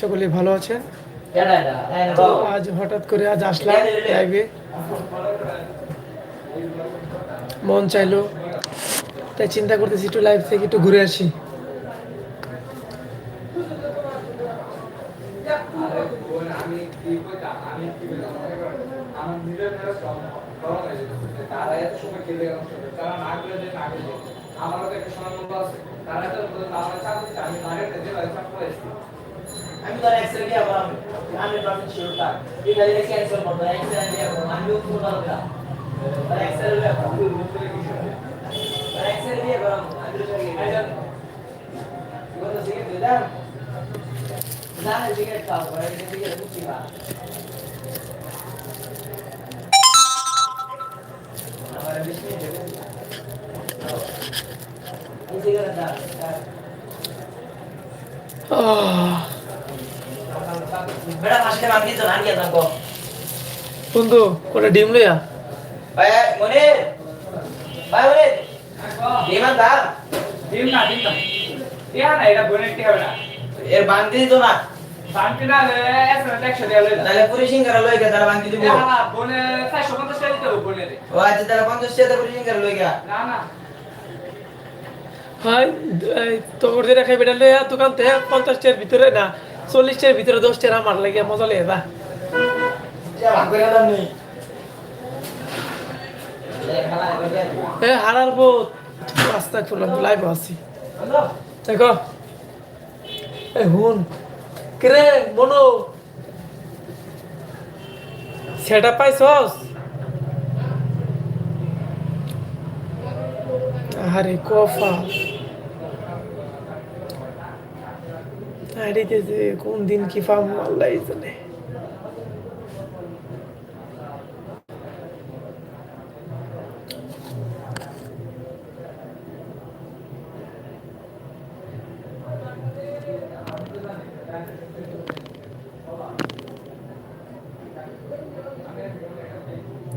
সকলে ভালো আছেন এটা এটা এটা তো আজ হঠাৎ করে আজ আসলাম লাইভে মন চাইলো। তাই চিন্তা করতেছি একটু লাইভ থেকে একটু ঘুরে আসি। আমারও তো একটা সময় মতো আছে। তারা তো আমার চাকরি আমি আমি তো এক্সেল দিয়ে আবার আমি আমি শিওর তা এটা দিয়ে ক্যান্সেল করব এক্সেল দিয়ে আমি উপর করব না এক্সেল দিয়ে এক্সেল দিয়ে করব আমি তো এটা কত সিগারেট দিলাম না সিগারেট খাও পরে সিগারেট মুক্তি খা আমার বিশ মিনিট দেবেন ফাঁসিতে মাগি তো নাকি না গো বন্ধু কোটা ডিম লইয়া? ভাই মনে ভাই মনে বিমান দাম দিন না দিন না। টিয়া না এটা বনে টিয়া এর বান্দি তো না। শান্তি না এসে একশো দেওয়া লইলা তাহলে করে লই গেছে তারা বান্দি দিব। হ্যাঁ বনে চারশো পঞ্চাশ টাকা দিতে হবে বনে রে ও আচ্ছা তাহলে টাকা করে লই গা না না। হয় তোর যেটা খাই বেটা লইয়া দোকান থেকে পঞ্চাশ টাকার ভিতরে না? চল্লিশ টাকার ভিতরে দশ টাকা আমার লাগে মজা লেগে এ, হারার রাস্তায় লাইভ আছি। দেখো। হুন। সেটা পাইছস? আরে, কফা। আরে যে কোন দিন কি ফার্ম আল্লাহ জানে